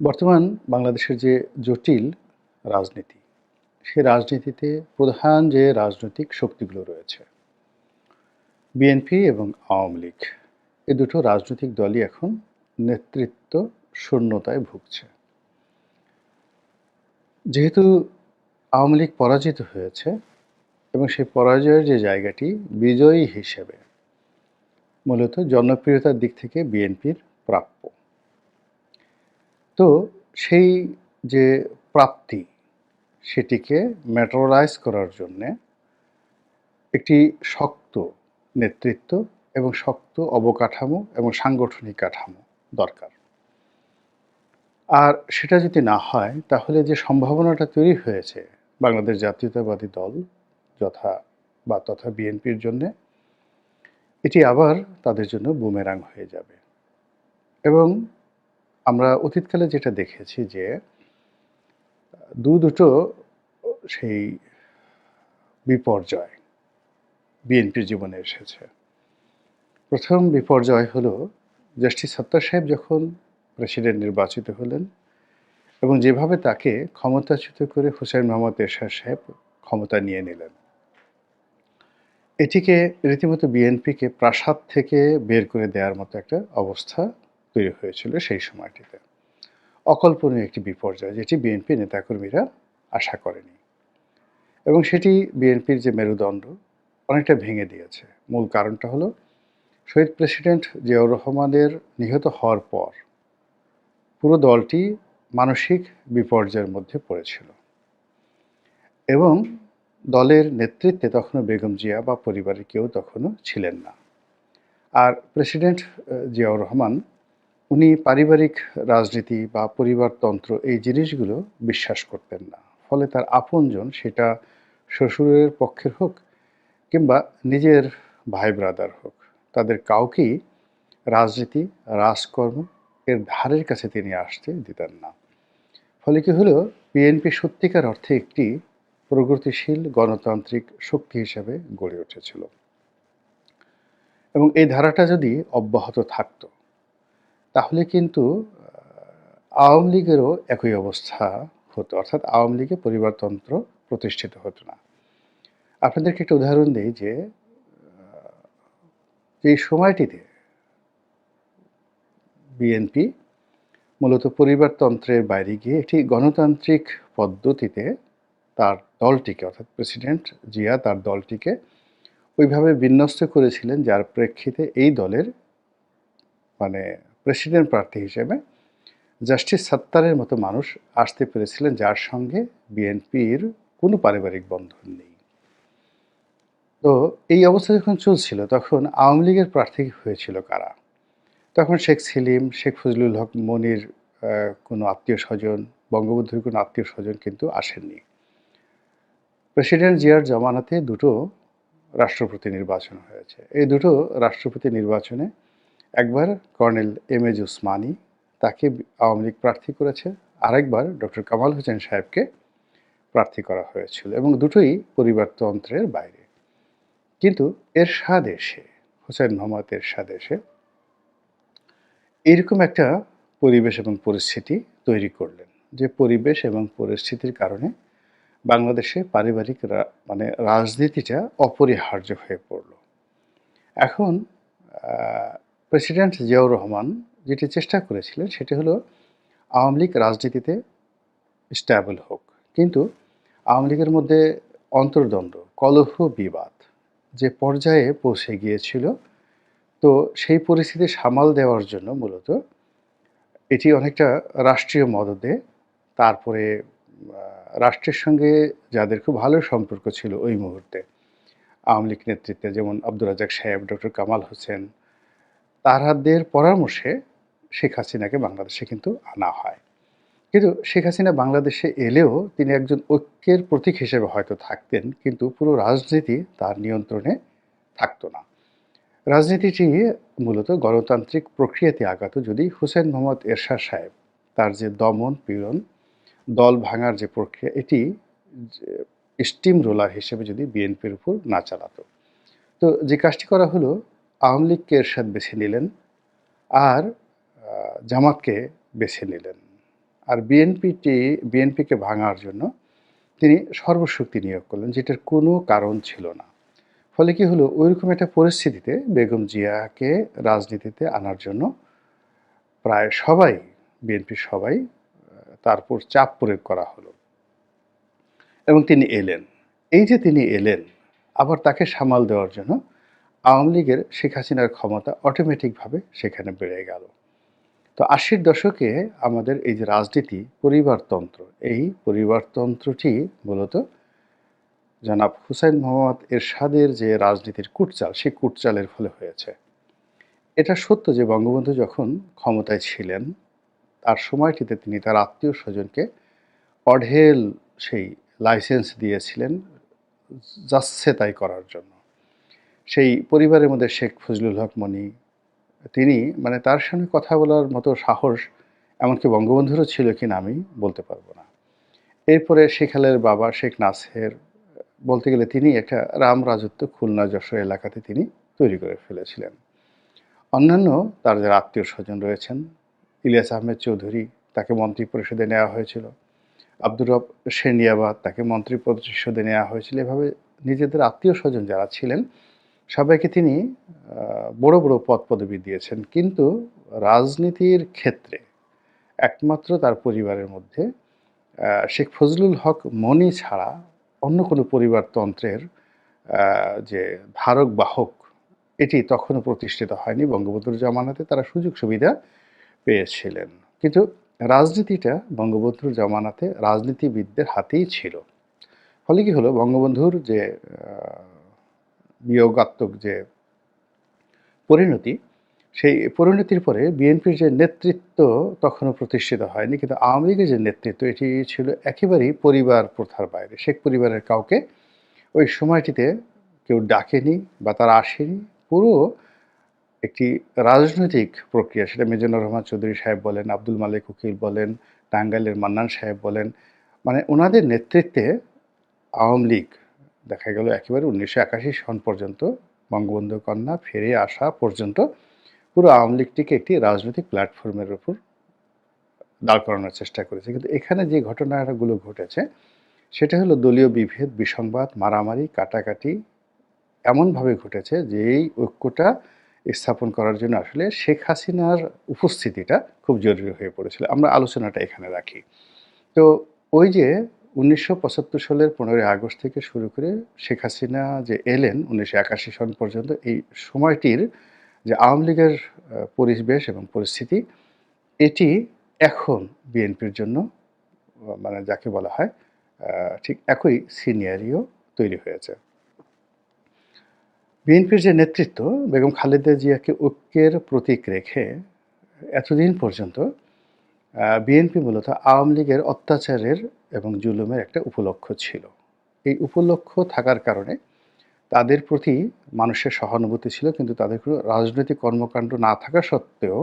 বর্তমান বাংলাদেশের যে জটিল রাজনীতি, সে রাজনীতিতে প্রধান যে রাজনৈতিক শক্তিগুলো রয়েছে, বিএনপি এবং আওয়ামী লীগ, এ দুটো রাজনৈতিক দলই এখন নেতৃত্ব শূন্যতায় ভুগছে। যেহেতু আওয়ামী লীগ পরাজিত হয়েছে এবং সেই পরাজয়ের যে জায়গাটি বিজয়ী হিসেবে মূলত জনপ্রিয়তার দিক থেকে বিএনপির প্রাপ্য। তো সেই যে প্রাপ্তি সেটিকে ম্যাটারাইজ করার জন্যে একটি শক্ত নেতৃত্ব এবং শক্ত অবকাঠামো এবং সাংগঠনিক কাঠামো দরকার। আর সেটা যদি না হয়, তাহলে যে সম্ভাবনাটা তৈরি হয়েছে বাংলাদেশ জাতীয়তাবাদী দল যথা বা তথা বিএনপির জন্যে, এটি আবার তাদের জন্য বুমেরাং হয়ে যাবে। এবং আমরা অতীতকালে যেটা দেখেছি যে, দু দুটো সেই বিপর্যয় বিএনপির জীবনে এসেছে। প্রথম বিপর্যয় হলো জাস্টিস সত্তার সাহেব যখন প্রেসিডেন্ট নির্বাচিত হলেন এবং যেভাবে তাকে ক্ষমতাচ্যুত করে হুসেন মোহাম্মদ এরশাদ সাহেব ক্ষমতা নিয়ে নিলেন। এটিকে রীতিমতো বিএনপিকে প্রাসাদ থেকে বের করে দেওয়ার মতো একটা অবস্থা তৈরি হয়েছিল সেই সময়টিতে। অকল্পনীয় একটি বিপর্যয় যেটি বিএনপি নেতাকর্মীরা আশা করেনি। এবং সেটি বিএনপির যে মেরুদণ্ড অনেকটা ভেঙে দিয়েছে। মূল কারণটা হলো শহীদ প্রেসিডেন্ট জিয়াউর রহমানের নিহত হওয়ার পর পুরো দলটি মানসিক বিপর্যয়ের মধ্যে পড়েছিল। এবং দলের নেতৃত্বে তখনও বেগম জিয়া বা পরিবারের কেউ তখনও ছিলেন না। আর প্রেসিডেন্ট জিয়াউর রহমান উনি পারিবারিক রাজনীতি বা পরিবারতন্ত্র এই জিনিসগুলো বিশ্বাস করতেন না। ফলে তার আপনজন সেটা শ্বশুরের পক্ষের হোক কিংবা নিজের ভাই ব্রাদার হোক, তাদের কাউকেই রাজনীতি, রাজকর্ম এর ধারের কাছে তিনি আসতে দিতেন না। ফলে কি হলো? বিএনপি সত্যিকার অর্থে একটি প্রগতিশীল গণতান্ত্রিক শক্তি হিসেবে গড়ে উঠেছিল। এবং এই ধারাটা যদি অব্যাহত থাকতো তাহলে কিন্তু আওয়ামী লীগেরও একই অবস্থা হতো। অর্থাৎ আওয়ামী লীগে পরিবারতন্ত্র প্রতিষ্ঠিত হতো না। আপনাদেরকে একটা উদাহরণ দিই যে এই সময়টিতে বিএনপি মূলত পরিবারতন্ত্রের বাইরে গিয়ে একটি গণতান্ত্রিক পদ্ধতিতে তার দলটিকে, অর্থাৎ প্রেসিডেন্ট জিয়া তার দলটিকে ওইভাবে বিন্যস্ত করেছিলেন, যার প্রেক্ষিতে এই দলের মানে প্রেসিডেন্ট প্রার্থী হিসেবে জাস্টিস সত্তারের মতো মানুষ আসতে পেরেছিলেন, যার সঙ্গে বিএনপির কোনো পারিবারিক বন্ধন নেই। তো এই অবস্থা যখন চলছিল, তখন আওয়ামী লীগের প্রার্থী হয়েছিল কারা? তখন শেখ সেলিম, শেখ ফজলুল হক মনির কোনো আত্মীয় স্বজন, বঙ্গবন্ধুর কোনো আত্মীয় স্বজন কিন্তু আসেননি। প্রেসিডেন্ট জিয়ার জামানাতে দুটো রাষ্ট্রপতি নির্বাচন হয়েছে। এই দুটো রাষ্ট্রপতি নির্বাচনে একবার কর্নেল এম এজ উসমানী তাকে আওয়ামী লীগ প্রার্থী করেছে, আরেকবার ডক্টর কামাল হোসেন সাহেবকে প্রার্থী করা হয়েছিল এবং দুটোই পরিবারতন্ত্রের বাইরে। কিন্তু এরশাদ এসে, হোসেন মোহাম্মদ এরশাদ এসে এরকম একটা পরিবেশ এবং পরিস্থিতি তৈরি করলেন, যে পরিবেশ এবং পরিস্থিতির কারণে বাংলাদেশে পারিবারিক মানে রাজনীতিটা অপরিহার্য হয়ে পড়ল। এখন প্রেসিডেন্ট জিয়াউর রহমান যেটি চেষ্টা করেছিলেন সেটি হলো আওয়ামী লীগ রাজনীতিতে স্ট্যাবল হোক। কিন্তু আওয়ামী লীগের মধ্যে অন্তর্দ্বন্দ্ব, কলহ, বিবাদ যে পর্যায়ে পৌঁছে গিয়েছিল, তো সেই পরিস্থিতি সামাল দেওয়ার জন্য মূলত এটি অনেকটা রাষ্ট্রীয় মদদে তারপরে রাষ্ট্রের সঙ্গে যাদের খুব ভালো সম্পর্ক ছিল ওই মুহূর্তে, আওয়ামী লীগ নেতৃত্বে যেমন আব্দুর রাজাক সাহেব, ডক্টর কামাল হোসেন তারাদের পরামর্শে শেখ হাসিনাকে বাংলাদেশে কিন্তু আনা হয়। কিন্তু শেখ হাসিনা বাংলাদেশে এলেও তিনি একজন ঐক্যের প্রতীক হিসেবে হয়তো থাকতেন, কিন্তু পুরো রাজনীতি তার নিয়ন্ত্রণে থাকতো না। রাজনীতিটি মূলত গণতান্ত্রিক প্রক্রিয়াতে আগাত যদি হুসেন মোহাম্মদ এরশাদ সাহেব তার যে দমন পীড়ন, দল ভাঙার যে প্রক্রিয়া, এটি স্টিম রোলার হিসেবে যদি বিএনপির উপর না চালাতো। তো যে কাজটি করা হলো আওয়ামী লীগকে এরশাদ বেছে নিলেন আর জামাতকে বেছে নিলেন। আর বিএনপিটি বিএনপিকে ভাঙার জন্য তিনি সর্বশক্তি নিয়োগ করলেন, যেটার কোনো কারণ ছিল না। ফলে কি হলো? ওইরকম একটা পরিস্থিতিতে বেগম জিয়াকে রাজনীতিতে আনার জন্য প্রায় সবাই, বিএনপির সবাই তারপর চাপ প্রয়োগ করা হলো। এবং তিনি এলেন। এই যে তিনি এলেন, আবার তাকে সামাল দেওয়ার জন্য আওয়ামী লীগের শেখ হাসিনার ক্ষমতা অটোমেটিকভাবে সেখানে বেড়ে গেল। তো আশির দশকে আমাদের এই যে রাজনীতি, পরিবারতন্ত্র, এই পরিবারতন্ত্রটি মূলত জনাব হুসাইন মোহাম্মদ এরশাদের যে রাজনীতির কুটচাল, সেই কুটচালের ফলে হয়েছে। এটা সত্য যে বঙ্গবন্ধু যখন ক্ষমতায় ছিলেন, তার সময়টিতে তিনি তার আত্মীয় স্বজনকে অঢেল সেই লাইসেন্স দিয়েছিলেন, যাচ্ছে তাই করার জন্য। সেই পরিবারের মধ্যে শেখ ফজলুল হক মনি তিনি মানে তার সঙ্গে কথা বলার মতো সাহস এমনকি বঙ্গবন্ধুরও ছিল কি না আমি বলতে পারব না। এরপরে শেখ আলের বাবা শেখ নাসের, বলতে গেলে তিনি একটা রাম রাজত্ব খুলনা যশোর এলাকাতে তিনি তৈরি করে ফেলেছিলেন। অন্যান্য তার যারা আত্মীয় স্বজন রয়েছেন, ইলিয়াস আহমেদ চৌধুরী তাকে মন্ত্রী পরিষদে নেওয়া হয়েছিল, আব্দুর রব সেনিয়াবাদ তাকে মন্ত্রী পরিষদে নেওয়া হয়েছিল। এভাবে নিজেদের আত্মীয় স্বজন যারা ছিলেন সবাইকে তিনি বড় বড় পদ পদবি দিয়েছেন। কিন্তু রাজনীতির ক্ষেত্রে একমাত্র তার পরিবারের মধ্যে শেখ ফজলুল হক মনি ছাড়া অন্য কোনো পরিবারতন্ত্রের যে ধারক বাহক, এটি তখনও প্রতিষ্ঠিত হয়নি। বঙ্গবন্ধুর জামানাতে তারা সুযোগ সুবিধা পেয়েছিলেন। কিন্তু রাজনীতিটা বঙ্গবন্ধুর জামানাতে রাজনীতিবিদদের হাতেই ছিল। ফলে কি হলো? বঙ্গবন্ধুর যে বিয়োগাত্মক যে পরিণতি, সেই পরিণতির পরে বিএনপির যে নেতৃত্ব তখনও প্রতিষ্ঠিত হয়নি, কিন্তু আওয়ামী লীগের যে নেতৃত্ব, এটি ছিল একেবারেই পরিবার প্রথার বাইরে। শেখ পরিবারের কাউকে ওই সময়টিতে কেউ ডাকেনি বা তারা আসেনি। পুরো একটি রাজনৈতিক প্রক্রিয়া, সেটা মিজানুর রহমান চৌধুরী সাহেব বলেন, আব্দুল মালিক উকিল বলেন, টাঙ্গাইলের মান্নান সাহেব বলেন মানে ওনাদের নেতৃত্বে আওয়ামী লীগ দেখা গেল একেবারে উনিশশো একাশি সন পর্যন্ত বঙ্গবন্ধু কন্যা ফিরে আসা পর্যন্ত পুরো আওয়ামী লীগটিকে একটি রাজনৈতিক প্ল্যাটফর্মের উপর দাঁড় করানোর চেষ্টা করেছে। কিন্তু এখানে যে ঘটনাগুলো ঘটেছে, সেটা হলো দলীয় বিভেদ, বিসংবাদ, মারামারি, কাটাকাটি এমনভাবে ঘটেছে যে এই ঐক্যটা স্থাপন করার জন্য আসলে শেখ হাসিনার উপস্থিতিটা খুব জরুরি হয়ে পড়েছিল। আমরা আলোচনাটা এখানে রাখি। তো ওই যে উনিশশো পঁচাত্তর সালের পনেরোই আগস্ট থেকে শুরু করে শেখ হাসিনা যে এলেন উনিশশো একাশি সন পর্যন্ত, এই সময়টির যে আওয়ামী লীগের পরিবেশ এবং পরিস্থিতি, এটি এখন বিএনপির জন্য মানে যাকে বলা হয় ঠিক একই সিনিয়রিও তৈরি হয়েছে। বিএনপির যে নেতৃত্ব, বেগম খালেদা জিয়াকে ঐক্যের প্রতীক রেখে এতদিন পর্যন্ত বিএনপি মূলত আওয়ামী লীগের অত্যাচারের এবং জুলুমের একটা উপলক্ষ ছিল। এই উপলক্ষ থাকার কারণে তাদের প্রতি মানুষের সহানুভূতি ছিল, কিন্তু তাদের কোনো রাজনৈতিক কর্মকাণ্ড না থাকা সত্ত্বেও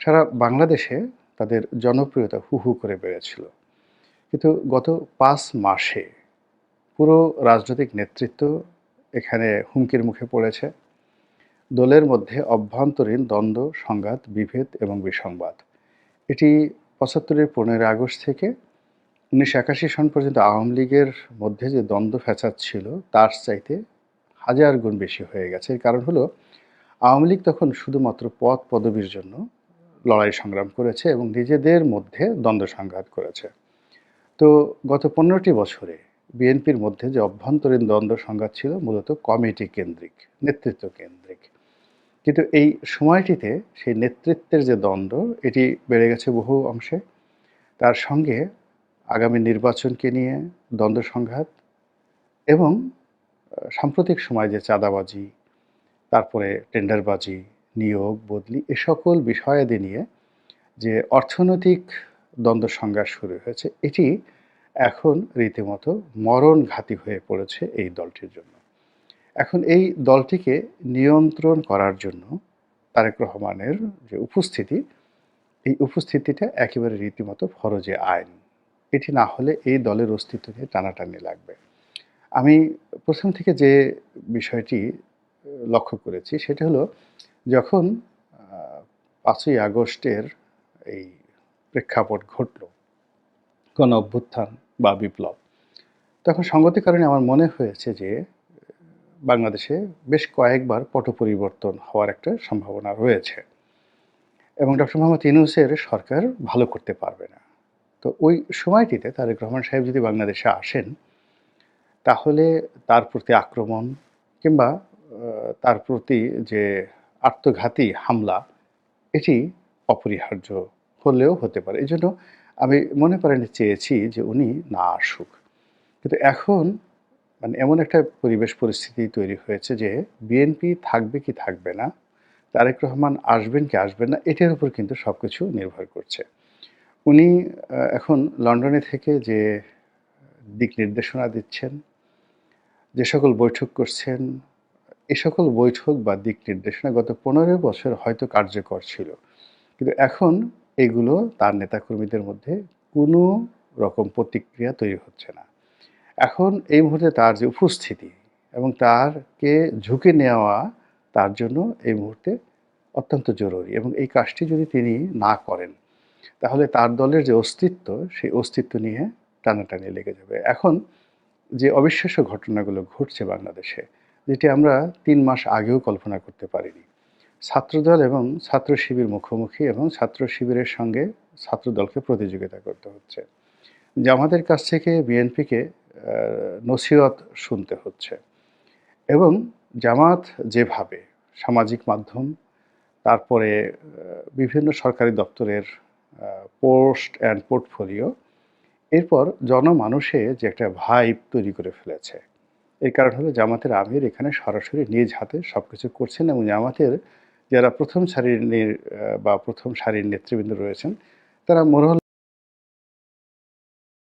সারা বাংলাদেশে তাদের জনপ্রিয়তা হু হু করে বেড়েছিল। কিন্তু গত পাঁচ মাসে পুরো রাজনৈতিক নেতৃত্ব এখানে হুমকির মুখে পড়েছে। দলের মধ্যে অভ্যন্তরীণ দ্বন্দ্ব, সংঘাত, বিভেদ এবং বিসংবাদ এটি পঁচাত্তরের পনেরো আগস্ট থেকে উনিশশো একাশি সন পর্যন্ত আওয়ামী লীগের মধ্যে যে দ্বন্দ্ব ফ্যাচাদ ছিল, তার চাইতে হাজার গুণ বেশি হয়ে গেছে। এর কারণ হলো, আওয়ামী লীগ তখন শুধুমাত্র পদ পদবীর জন্য লড়াই সংগ্রাম করেছে এবং নিজেদের মধ্যে দ্বন্দ্ব সংঘাত করেছে। তো গত পনেরোটি বছরে বিএনপির মধ্যে যে অভ্যন্তরীণ দ্বন্দ্ব সংঘাত ছিল, মূলত কমিটি কেন্দ্রিক, নেতৃত্ব কেন্দ্রিক। কিন্তু এই সময়টিতে সেই নেতৃত্বের যে দ্বন্দ্ব, এটি বেড়ে গেছে বহু অংশে। তার সঙ্গে আগামী নির্বাচনকে নিয়ে দ্বন্দ্ব সংঘাত এবং সাম্প্রতিক সময় যে চাঁদাবাজি, তারপরে টেন্ডারবাজি, নিয়োগ, বদলি, এ সকল বিষয়াদি নিয়ে যে অর্থনৈতিক দ্বন্দ্ব সংঘাত শুরু হয়েছে, এটি এখন রীতিমতো মরণঘাতী হয়ে পড়েছে এই দলটির জন্য। এখন এই দলটিকে নিয়ন্ত্রণ করার জন্য তারেক রহমানের যে উপস্থিতি, এই উপস্থিতিটা একেবারে রীতিমতো ফরজে আইন। এটি না হলে এই দলের অস্তিত্ব নিয়ে টানাটানি লাগবে। আমি প্রথম থেকে যে বিষয়টি লক্ষ্য করেছি সেটা হলো যখন পাঁচই আগস্টের এই প্রেক্ষাপট ঘটল গণ অভ্যুত্থান বা বিপ্লব, তখন সঙ্গতির কারণে আমার মনে হয়েছে যে বাংলাদেশে বেশ কয়েকবার পট পরিবর্তন হওয়ার একটা সম্ভাবনা রয়েছে। এবং ডক্টর মোহাম্মদ ইউনুসের সরকার ভালো করতে পারবে না। তো ওই সময়টিতে তারেক রহমান সাহেব যদি বাংলাদেশে আসেন, তাহলে তার প্রতি আক্রমণ কিংবা তার প্রতি যে আত্মঘাতী হামলা, এটি অপরিহার্য হলেও হতে পারে। এই জন্য আমি মনে করেন চেয়েছি যে উনি না আসুক। কিন্তু এখন মানে এমন একটা পরিবেশ পরিস্থিতি তৈরি হয়েছে যে বিএনপি থাকবে কি থাকবে না, তারেক রহমান আসবেন কি আসবেন না, এটার উপর কিন্তু সব কিছু নির্ভর করছে। উনি এখন লন্ডনে থেকে যে দিক নির্দেশনা দিচ্ছেন, যে সকল বৈঠক করছেন, এ সকল বৈঠক বা দিক নির্দেশনা গত পনেরো বছর হয়তো কার্যকর ছিল। কিন্তু এখন এগুলো তার নেতাকর্মীদের মধ্যে কোনো রকম প্রতিক্রিয়া তৈরি হচ্ছে না। এখন এই মুহূর্তে তার যে উপস্থিতি এবং তারকে ঝুঁকে নেওয়া তার জন্য এই মুহূর্তে অত্যন্ত জরুরি এবং এই কাজটি যদি তিনি না করেন, তাহলে তার দলের যে অস্তিত্ব, সেই অস্তিত্ব নিয়ে টানাটানি লেগে যাবে। এখন যে অবিশ্বাস্য ঘটনাগুলো ঘটছে বাংলাদেশে, যেটি আমরা তিন মাস আগেও কল্পনা করতে পারিনি। ছাত্রদল এবং ছাত্র শিবির মুখোমুখি এবং ছাত্র শিবিরের সঙ্গে ছাত্রদলকে প্রতিযোগিতা করতে হচ্ছে। জামাতের কাছ থেকে বিএনপিকে নসিহত শুনতে হচ্ছে এবং জামাত যেভাবে সামাজিক মাধ্যম, তারপরে বিভিন্ন সরকারি দপ্তরের পোস্ট অ্যান্ড পোর্টফোলিও, এরপর জনমানুষে যে একটা ভাইব তৈরি করে ফেলেছে। এর কারণ হলো জামাতের আমির এখানে সরাসরি নিজ হাতে সব কিছু করছেন এবং জামাতের যারা প্রথম সারির বা প্রথম সারির নেতৃবৃন্দ রয়েছেন, তারা মোরহল